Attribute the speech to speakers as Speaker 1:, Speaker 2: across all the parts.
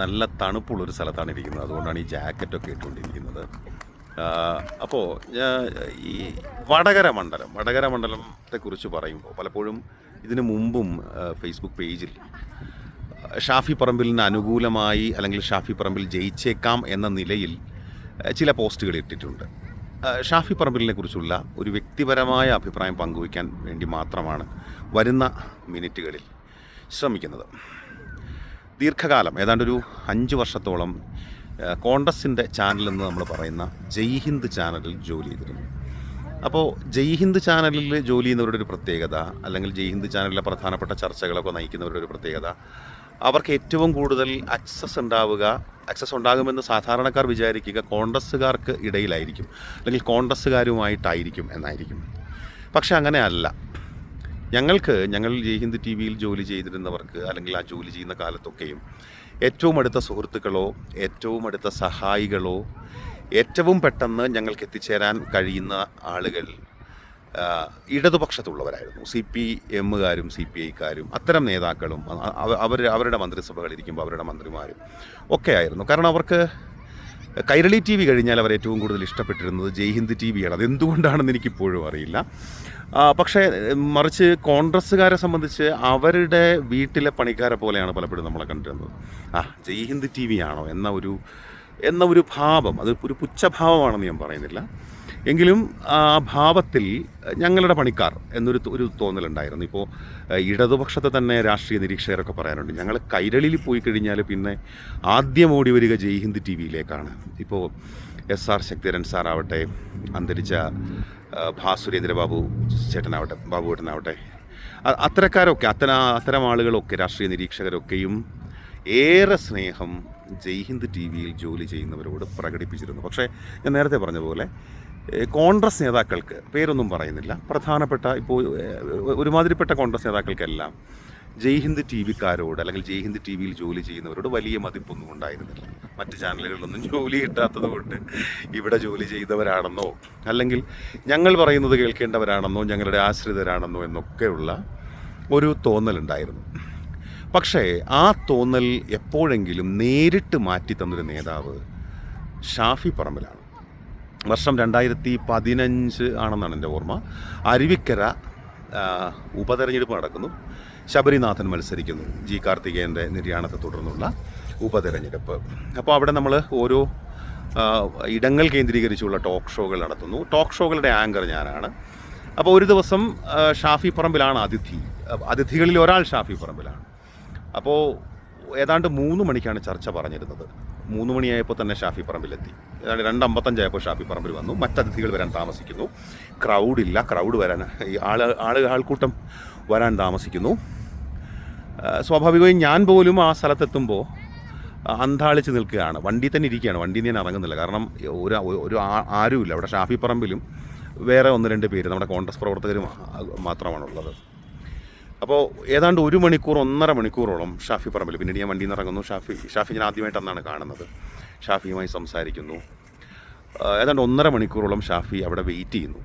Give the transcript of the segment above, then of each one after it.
Speaker 1: നല്ല തണുപ്പുള്ളൊരു സ്ഥലത്താണ് ഇരിക്കുന്നത് അതുകൊണ്ടാണ് ഈ ജാക്കറ്റൊക്കെ ഇട്ടുകൊണ്ടിരിക്കുന്നത്. അപ്പോൾ ഈ വടകര മണ്ഡലം വടകര മണ്ഡലത്തെക്കുറിച്ച് പറയുമ്പോൾ പലപ്പോഴും ഇതിനു മുമ്പും ഫേസ്ബുക്ക് പേജിൽ ഷാഫി പറമ്പിലിന് അനുകൂലമായി അല്ലെങ്കിൽ ഷാഫി പറമ്പിൽ ജയിച്ചേക്കാം എന്ന നിലയിൽ ചില പോസ്റ്റുകൾ ഇട്ടിട്ടുണ്ട്. ഷാഫി പറമ്പിലിനെ കുറിച്ചുള്ള ഒരു വ്യക്തിപരമായ അഭിപ്രായം പങ്കുവയ്ക്കാൻ വേണ്ടി മാത്രമാണ് വരുന്ന മിനിറ്റുകളിൽ ശ്രമിക്കുന്നത്. ദീർഘകാലം ഏതാണ്ട് ഒരു അഞ്ച് വർഷത്തോളം കോൺഗ്രസിന്റെ ചാനലെന്ന് നമ്മൾ പറയുന്ന ജയ് ഹിന്ദ് ചാനലിൽ ജോലി ചെയ്തിരുന്നു. അപ്പോൾ ജയ് ഹിന്ദ് ചാനലിൽ ജോലി ചെയ്യുന്നവരുടെ ഒരു പ്രത്യേകത അല്ലെങ്കിൽ ജയ് ഹിന്ദ് ചാനലിലെ പ്രധാനപ്പെട്ട ചർച്ചകളൊക്കെ നയിക്കുന്നവരുടെ ഒരു പ്രത്യേകത അവർക്ക് ഏറ്റവും കൂടുതൽ അക്സസ് ഉണ്ടാവുക അക്സസ് ഉണ്ടാകുമെന്ന് സാധാരണക്കാർ വിചാരിക്കുക കോൺഗ്രസ്സുകാർക്ക് ഇടയിലായിരിക്കും അല്ലെങ്കിൽ കോൺഗ്രസ്സുകാരുമായിട്ടായിരിക്കും എന്നായിരിക്കും. പക്ഷെ അങ്ങനെയല്ല ഞങ്ങൾക്ക് ഞങ്ങൾ ജയ് ഹിന്ദ് ടി വിയിൽ ജോലി ചെയ്തിരുന്നവർക്ക് അല്ലെങ്കിൽ ആ ജോലി ചെയ്യുന്ന കാലത്തൊക്കെയും ഏറ്റവും അടുത്ത സുഹൃത്തുക്കളോ ഏറ്റവും അടുത്ത സഹായികളോ ഏറ്റവും പെട്ടെന്ന് ഞങ്ങൾക്ക് എത്തിച്ചേരാൻ കഴിയുന്ന ആളുകൾ ഇടതുപക്ഷത്തുള്ളവരായിരുന്നു. സി പി എമ്മുകാരും സി പി ഐക്കാരും അത്തരം നേതാക്കളും അവർ അവരുടെ മന്ത്രിസഭകളിരിക്കുമ്പോൾ അവരുടെ മന്ത്രിമാരും ഒക്കെ ആയിരുന്നു. കാരണം അവർക്ക് കൈരളി ടി വി കഴിഞ്ഞാൽ അവർ ഏറ്റവും കൂടുതൽ ഇഷ്ടപ്പെട്ടിരുന്നത് ജയ് ഹിന്ദ് ടി വിയാണ് അതെന്തുകൊണ്ടാണെന്ന് എനിക്കിപ്പോഴും അറിയില്ല. പക്ഷേ മറിച്ച് കോൺഗ്രസ്സുകാരെ സംബന്ധിച്ച് അവരുടെ വീട്ടിലെ പണിക്കാരെ പോലെയാണ് പലപ്പോഴും നമ്മളെ കണ്ടിരുന്നത്. ആ ജയ് ഹിന്ദ് ടി വി ആണോ എന്ന ഒരു എന്ന ഒരു ഭാവം അത് ഒരു പുച്ഛഭാവമാണെന്ന് ഞാൻ പറയുന്നില്ല. എങ്കിലും ആ ഭാവത്തിൽ ഞങ്ങളുടെ പണിക്കാർ എന്നൊരു ഒരു തോന്നലുണ്ടായിരുന്നു. ഇപ്പോൾ ഇടതുപക്ഷത്തെ തന്നെ രാഷ്ട്രീയ നിരീക്ഷകരൊക്കെ പറയാനുണ്ട്. ഞങ്ങൾ കൈരളിയിൽ പോയി കഴിഞ്ഞാൽ പിന്നെ ആദ്യം ഓടി വരിക ജയ് ഹിന്ദ് ടി വിയിലേക്കാണ്. ഇപ്പോൾ എസ് ആർ ശക്തിധരൻ സാറാവട്ടെ അന്തരിച്ച ഭാസുരേന്ദ്രബാബു ഭാസുരേന്ദ്ര ബാബു ചേട്ടനാവട്ടെ ബാബു ചേട്ടനാവട്ടെ അത്തരക്കാരൊക്കെ അത്തരം അത്തരം ആളുകളൊക്കെ രാഷ്ട്രീയ നിരീക്ഷകരൊക്കെയും ഏറെ സ്നേഹം ജയ് ഹിന്ദ് ടി വിയിൽ ജോലി ചെയ്യുന്നവരോട് പ്രകടിപ്പിച്ചിരുന്നു. പക്ഷേ ഞാൻ നേരത്തെ പറഞ്ഞ പോലെ കോൺഗ്രസ് നേതാക്കൾക്ക് പേരൊന്നും പറയുന്നില്ല. പ്രധാനപ്പെട്ട ഇപ്പോൾ ഒരുമാതിരിപ്പെട്ട കോൺഗ്രസ് നേതാക്കൾക്കെല്ലാം ജയ്ഹിന്ദ് ടി വിക്കാരോട് അല്ലെങ്കിൽ ജയ്ഹിന്ദ് ടി വിയിൽ ജോലി ചെയ്യുന്നവരോട് വലിയ മതിപ്പൊന്നും ഉണ്ടായിരുന്നില്ല. മറ്റ് ചാനലുകളിലൊന്നും ജോലി കിട്ടാത്തത് കൊണ്ട് ഇവിടെ ജോലി ചെയ്തവരാണെന്നോ അല്ലെങ്കിൽ ഞങ്ങൾ പറയുന്നത് കേൾക്കേണ്ടവരാണെന്നോ ഞങ്ങളുടെ ആശ്രിതരാണെന്നോ എന്നൊക്കെയുള്ള ഒരു തോന്നലുണ്ടായിരുന്നു. പക്ഷേ ആ തോന്നൽ എപ്പോഴെങ്കിലും നേരിട്ട് മാറ്റി തന്നൊരു നേതാവ് ഷാഫി പറമ്പിലാണ്. വർഷം രണ്ടായിരത്തി പതിനഞ്ച് ആണെന്നാണ് എന്റെ ഓർമ്മ. അരുവിക്കര ഉപതെരഞ്ഞെടുപ്പ് നടക്കുന്നു. ശബരിനാഥൻ മത്സരിക്കുന്നു. ജി കാർത്തികേയന്റെ നിര്യാണത്തെ തുടർന്നുള്ള ഉപതെരഞ്ഞെടുപ്പ്. അപ്പോൾ അവിടെ നമ്മൾ ഓരോ ഇടങ്ങൾ കേന്ദ്രീകരിച്ചുള്ള ടോക്ക് ഷോകൾ നടത്തുന്നു. ടോക്ക് ഷോകളുടെ ആങ്കർ ഞാനാണ്. അപ്പോൾ ഒരു ദിവസം ഷാഫി പറമ്പിലാണ് അതിഥി. അതിഥികളിൽ ഒരാൾ ഷാഫി പറമ്പിലാണ്. അപ്പോൾ ഏതാണ്ട് മൂന്ന് മണിക്കാണ് ചർച്ച പറഞ്ഞിരുന്നത്. മൂന്ന് മണിയായപ്പോൾ തന്നെ ഷാഫി പറമ്പിലെത്തി. ഏതാണ്ട് രണ്ട് അമ്പത്തഞ്ചായപ്പോൾ ഷാഫി പറമ്പിൽ വന്നു. മറ്റതിഥികൾ വരാൻ താമസിക്കുന്നു. ക്രൗഡ് ഇല്ല. ക്രൗഡ് വരാൻ ഈ ആൾ ആൾ ആൾക്കൂട്ടം വരാൻ താമസിക്കുന്നു. സ്വാഭാവികമായും ഞാൻ പോലും ആ സ്ഥലത്തെത്തുമ്പോൾ അന്താളിച്ച് നിൽക്കുകയാണ്. വണ്ടി തന്നെ ഇരിക്കുകയാണ്. വണ്ടി ഞാൻ ഇറങ്ങുന്നില്ല. കാരണം ഒരു ഒരു ആരുമില്ല. അവിടെ ഷാഫി പറമ്പിലും വേറെ ഒന്ന് രണ്ട് പേര് നമ്മുടെ കോൺഗ്രസ് പ്രവർത്തകരും മാത്രമാണുള്ളത്. അപ്പോൾ ഏതാണ്ട് ഒരു മണിക്കൂർ ഒന്നര മണിക്കൂറോളം ഷാഫി പറമ്പിൽ പിന്നീട് ഞാൻ വണ്ടിയിൽ നിന്ന് ഇറങ്ങുന്നു ഷാഫി ഷാഫി ഞാൻ ആദ്യമായിട്ട് അന്നാണ് കാണുന്നത്. ഷാഫിയുമായി സംസാരിക്കുന്നു. ഏതാണ്ട് ഒന്നര മണിക്കൂറോളം ഷാഫി അവിടെ വെയിറ്റ് ചെയ്യുന്നു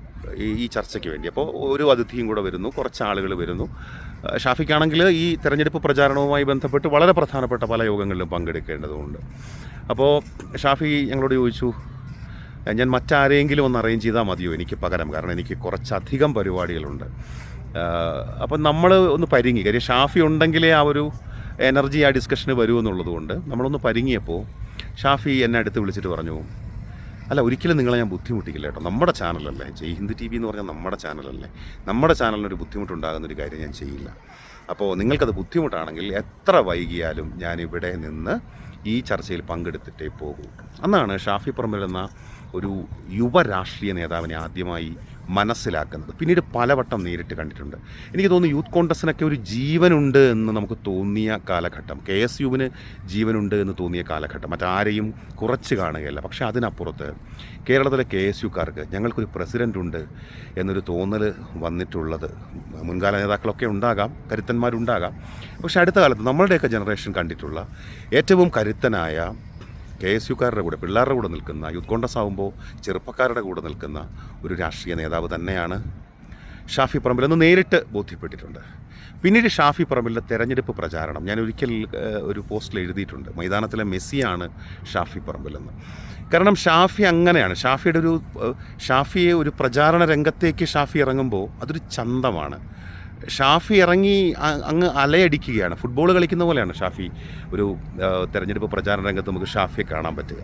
Speaker 1: ഈ ചർച്ചയ്ക്ക് വേണ്ടി. അപ്പോൾ ഒരു അതിഥിയും കൂടെ വരുന്നു കുറച്ച് ആളുകൾ വരുന്നു. ഷാഫിക്കാണെങ്കിൽ ഈ തെരഞ്ഞെടുപ്പ് പ്രചാരണവുമായി ബന്ധപ്പെട്ട് വളരെ പ്രധാനപ്പെട്ട പല യോഗങ്ങളിലും പങ്കെടുക്കേണ്ടതുണ്ട്. അപ്പോൾ ഷാഫി ഞങ്ങളോട് ചോദിച്ചു ഞാൻ മറ്റാരെങ്കിലും ഒന്ന് അറേഞ്ച് ചെയ്താൽ മതിയോ? എനിക്ക് പകരം കാരണം എനിക്ക് കുറച്ചധികം പരിപാടികളുണ്ട്. അപ്പം നമ്മൾ ഒന്ന് പരിങ്ങി കാര്യം ഷാഫി ഉണ്ടെങ്കിലേ ആ ഒരു എനർജി ആ ഡിസ്കഷന് വരൂ എന്നുള്ളത് കൊണ്ട് നമ്മളൊന്ന് പരിങ്ങിയപ്പോൾ ഷാഫി എന്നെ അടുത്ത് വിളിച്ചിട്ട് പറഞ്ഞു അല്ല ഒരിക്കലും നിങ്ങളെ ഞാൻ ബുദ്ധിമുട്ടിക്കില്ല കേട്ടോ. നമ്മുടെ ചാനലല്ലേ. ജയ് ഹിന്ദു ടി വി എന്ന് പറഞ്ഞാൽ നമ്മുടെ ചാനലല്ലേ. നമ്മുടെ ചാനലിനൊരു ബുദ്ധിമുട്ടുണ്ടാകുന്ന ഒരു കാര്യം ഞാൻ ചെയ്യില്ല. അപ്പോൾ നിങ്ങൾക്കത് ബുദ്ധിമുട്ടാണെങ്കിൽ എത്ര വൈകിയാലും ഞാൻ ഇവിടെ നിന്ന് ഈ ചർച്ചയിൽ പങ്കെടുത്തിട്ടേ പോകൂ. അന്നാണ് ഷാഫി പറമ്പിൽ എന്ന ഒരു യുവ രാഷ്ട്രീയ നേതാവിനെ ആദ്യമായി മനസ്സിലാക്കുന്നത്. പിന്നീട് പലവട്ടം നേരിട്ട് കണ്ടിട്ടുണ്ട്. എനിക്ക് തോന്നുന്നു യൂത്ത് കോൺഗ്രസിനൊക്കെ ഒരു ജീവനുണ്ട് എന്ന് നമുക്ക് തോന്നിയ കാലഘട്ടം. കെ എസ് യുവിന് ജീവനുണ്ട് എന്ന് തോന്നിയ കാലഘട്ടം. മറ്റാരെയും കുറച്ച് കാണുകയല്ല. പക്ഷേ അതിനപ്പുറത്ത് കേരളത്തിലെ കെ എസ് യുക്കാർക്ക് ഞങ്ങൾക്കൊരു പ്രസിഡന്റ് ഉണ്ട് എന്നൊരു തോന്നൽ വന്നിട്ടുള്ളത്. മുൻകാല നേതാക്കളൊക്കെ ഉണ്ടാകാം കരുത്തന്മാരുണ്ടാകാം. പക്ഷേ അടുത്ത കാലത്ത് നമ്മളുടെയൊക്കെ ജനറേഷൻ കണ്ടിട്ടുള്ള ഏറ്റവും കരുത്തനായ കെ എസ് യുക്കാരുടെ കൂടെ പിള്ളേരുടെ കൂടെ നിൽക്കുന്ന യൂത്ത് കോൺഗ്രസ് ആകുമ്പോൾ ചെറുപ്പക്കാരുടെ കൂടെ നിൽക്കുന്ന ഒരു രാഷ്ട്രീയ നേതാവ് തന്നെയാണ് ഷാഫി പറമ്പിൽ എന്ന് നേരിട്ട് ബോധ്യപ്പെട്ടിട്ടുണ്ട്. പിന്നീട് ഷാഫി പറമ്പിലിന്റെ തെരഞ്ഞെടുപ്പ് പ്രചാരണം ഞാൻ ഒരിക്കൽ ഒരു പോസ്റ്റിൽ എഴുതിയിട്ടുണ്ട്. മൈതാനത്തിലെ മെസ്സിയാണ് ഷാഫി പറമ്പിലെന്ന്. കാരണം ഷാഫി അങ്ങനെയാണ്. ഷാഫിയുടെ ഒരു ഷാഫിയെ ഒരു പ്രചാരണ രംഗത്തേക്ക് ഷാഫി ഇറങ്ങുമ്പോൾ അതൊരു ചന്തമാണ്. ഷാഫി ഇറങ്ങി അങ്ങ് അലയടിക്കുകയാണ്. ഫുട്ബോൾ കളിക്കുന്ന പോലെയാണ് ഷാഫി. ഒരു തെരഞ്ഞെടുപ്പ് പ്രചാരണ രംഗത്ത് നമുക്ക് ഷാഫിയെ കാണാൻ പറ്റുക.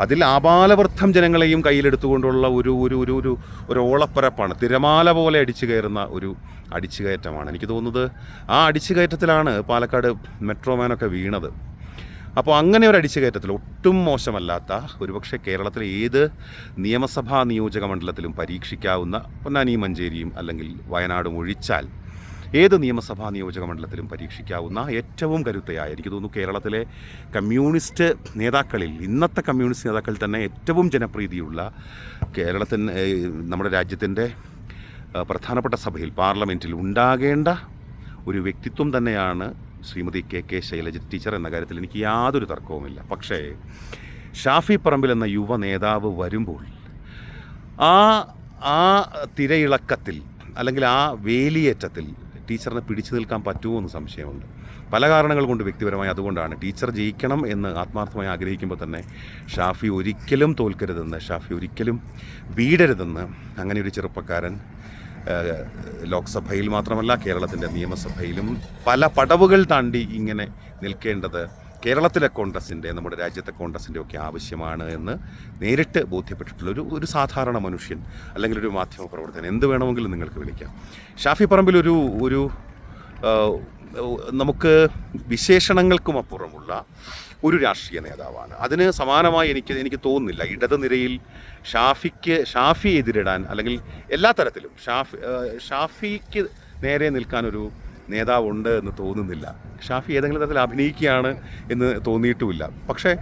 Speaker 1: അതിൽ ആപാലവൃദ്ധം ജനങ്ങളെയും കയ്യിലെടുത്തുകൊണ്ടുള്ള ഒരു ഒരു ഒരു ഒരു ഒരു ഓളപ്പരപ്പാണ്. തിരമാല പോലെ അടിച്ചു കയറുന്ന ഒരു അടിച്ചുകയറ്റമാണ്. എനിക്ക് തോന്നുന്നത് ആ അടിച്ചുകയറ്റത്തിലാണ് പാലക്കാട് മെട്രോമാനൊക്കെ വീണത്. അപ്പോൾ അങ്ങനെ ഒരു അടിച്ചുകയറ്റത്തിൽ ഒട്ടും മോശമല്ലാത്ത ഒരുപക്ഷെ കേരളത്തിലെ ഏത് നിയമസഭാ നിയോജക മണ്ഡലത്തിലും പരീക്ഷിക്കാവുന്ന പൊന്നാനി മഞ്ചേരിയും അല്ലെങ്കിൽ വയനാടും ഒഴിച്ചാൽ ഏത് നിയമസഭാ നിയോജക മണ്ഡലത്തിലും പരീക്ഷിക്കാവുന്ന ഏറ്റവും കരുത്തയായ എനിക്ക് തോന്നുന്നു കേരളത്തിലെ കമ്മ്യൂണിസ്റ്റ് നേതാക്കളിൽ ഇന്നത്തെ കമ്മ്യൂണിസ്റ്റ് നേതാക്കളിൽ തന്നെ ഏറ്റവും ജനപ്രീതിയുള്ള കേരളത്തിന് നമ്മുടെ രാജ്യത്തിന്റെ പ്രധാനപ്പെട്ട സഭയിൽ പാർലമെന്റിൽ ഉണ്ടാകേണ്ട ഒരു വ്യക്തിത്വം തന്നെയാണ് Shrimati K K Shailaja teacher എന്ന കാര്യത്തിൽ എനിക്ക് യാതൊരു തർക്കവുമില്ല. പക്ഷേ ഷാഫി പറമ്പിൽ എന്ന യുവ നേതാവ് വരുമ്പോൾ ആ ആ തിരയിളക്കത്തിൽ അല്ലെങ്കിൽ ആ വേലിയേറ്റത്തിൽ ടീച്ചറിനെ പിടിച്ചു നിൽക്കാൻ പറ്റുമോ എന്ന് സംശയമുണ്ട്. പല കാരണങ്ങൾ കൊണ്ട് വ്യക്തിപരമായി അതുകൊണ്ടാണ് ടീച്ചർ ജയിക്കണം എന്ന് ആത്മാർത്ഥമായി ആഗ്രഹിക്കുമ്പോൾ തന്നെ ഷാഫി ഒരിക്കലും തോൽക്കരുതെന്ന് ഷാഫി ഒരിക്കലും വീടരുതെന്ന് അങ്ങനെ ഒരു ചെറുപ്പക്കാരൻ ലോക്സഭയിൽ മാത്രമല്ല കേരളത്തിന്റെ നിയമസഭയിലും പല പടവുകൾ താണ്ടി ഇങ്ങനെ നിൽക്കേണ്ടത് കേരളത്തിലെ കോൺഗ്രസിന്റെ നമ്മുടെ രാജ്യത്തെ കോൺഗ്രസിന്റെ ഒക്കെ ആവശ്യമാണ് എന്ന് നേരിട്ട് ബോധ്യപ്പെട്ടിട്ടുള്ള ഒരു ഒരു സാധാരണ മനുഷ്യൻ അല്ലെങ്കിൽ ഒരു മാധ്യമ പ്രവർത്തകൻ എന്ത് വേണമെങ്കിലും നിങ്ങൾക്ക് വിളിക്കാം. ഷാഫി പറമ്പിൽ ഒരു ഒരു നമുക്ക് വിശേഷണങ്ങൾക്കും അപ്പുറമുള്ള ഒരു രാഷ്ട്രീയ നേതാവാണ്. അതിന് സമാനമായി എനിക്ക് എനിക്ക് തോന്നുന്നില്ല. ഇടത് നിരയിൽ ഷാഫിക്ക് ഷാഫി എതിരിടാൻ അല്ലെങ്കിൽ എല്ലാ തരത്തിലും ഷാഫി ഷാഫിക്ക് നേരെ നിൽക്കാനൊരു നേതാവുണ്ട് എന്ന് തോന്നുന്നില്ല. ഷാഫി ഏതെങ്കിലും തരത്തിൽ അഭിനയിക്കുകയാണ് എന്ന് തോന്നിയിട്ടുമില്ല. പക്ഷേ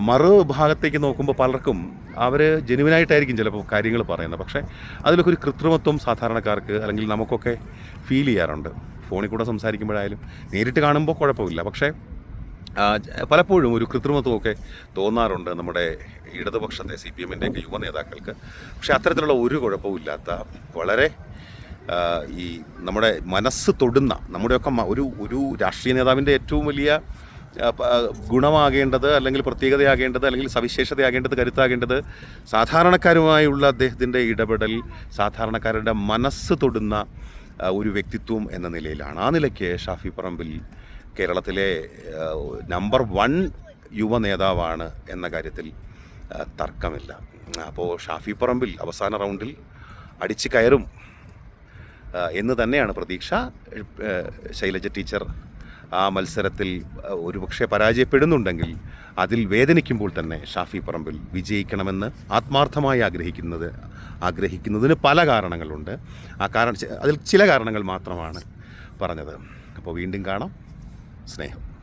Speaker 1: മറു മറുഭാഗത്തേക്ക് നോക്കുമ്പോൾ പലർക്കും അവർ ജെനുവിനായിട്ടായിരിക്കും ചിലപ്പോൾ കാര്യങ്ങൾ പറയുന്നത്. പക്ഷേ അതിലൊക്കെ ഒരു കൃത്രിമത്വം സാധാരണക്കാർക്ക് അല്ലെങ്കിൽ നമുക്കൊക്കെ ഫീൽ ചെയ്യാറുണ്ട്. ഫോണിൽ കൂടെ സംസാരിക്കുമ്പോഴായാലും നേരിട്ട് കാണുമ്പോൾ കുഴപ്പമില്ല. പക്ഷേ പലപ്പോഴും ഒരു കൃത്രിമത്വമൊക്കെ തോന്നാറുണ്ട് നമ്മുടെ ഇടതുപക്ഷത്തെ സി പി എമ്മിന്റെയൊക്കെ യുവ നേതാക്കൾക്ക് പക്ഷേ അത്തരത്തിലുള്ള ഒരു കുഴപ്പമില്ലാത്ത വളരെ ആ, ഈ നമ്മുടെ മനസ്സ് തൊടുന്ന നമ്മുടെയൊക്കെ ഒരു ഒരു രാഷ്ട്രീയ നേതാവിന്റെ ഏറ്റവും വലിയ ഗുണമാകേണ്ടത് അല്ലെങ്കിൽ പ്രത്യേകതയാകേണ്ടത് അല്ലെങ്കിൽ സവിശേഷതയാകേണ്ടത് കരുത്താകേണ്ടത് സാധാരണക്കാരുമായുള്ള അദ്ദേഹത്തിന്റെ ഇടപെടൽ സാധാരണക്കാരുടെ മനസ്സ് തൊടുന്ന ഒരു വ്യക്തിത്വം എന്ന നിലയിലാണ്. ആ നിലയ്ക്ക് ഷാഫി പറമ്പിൽ കേരളത്തിലെ നമ്പർ വൺ യുവ നേതാവാണ് എന്ന കാര്യത്തിൽ തർക്കമില്ല. അപ്പോൾ ഷാഫി പറമ്പിൽ അവസാന റൗണ്ടിൽ അടിച്ചു കയറും. എന്ന് തന്നെയാണ് പ്രതീക്ഷ. ശൈലജ ടീച്ചർ ആ മത്സരത്തിൽ ഒരുപക്ഷെ പരാജയപ്പെടുന്നുണ്ടെങ്കിൽ അതിൽ വേദനിക്കുമ്പോൾ തന്നെ ഷാഫി പറമ്പിൽ വിജയിക്കണമെന്ന് ആത്മാർത്ഥമായി ആഗ്രഹിക്കുന്നത് ആഗ്രഹിക്കുന്നതിന് പല കാരണങ്ങളുണ്ട്. ആ കാരണം അതിൽ ചില കാരണങ്ങൾ മാത്രമാണ് പറഞ്ഞത്. അപ്പോൾ വീണ്ടും കാണാം. സ്നേഹം.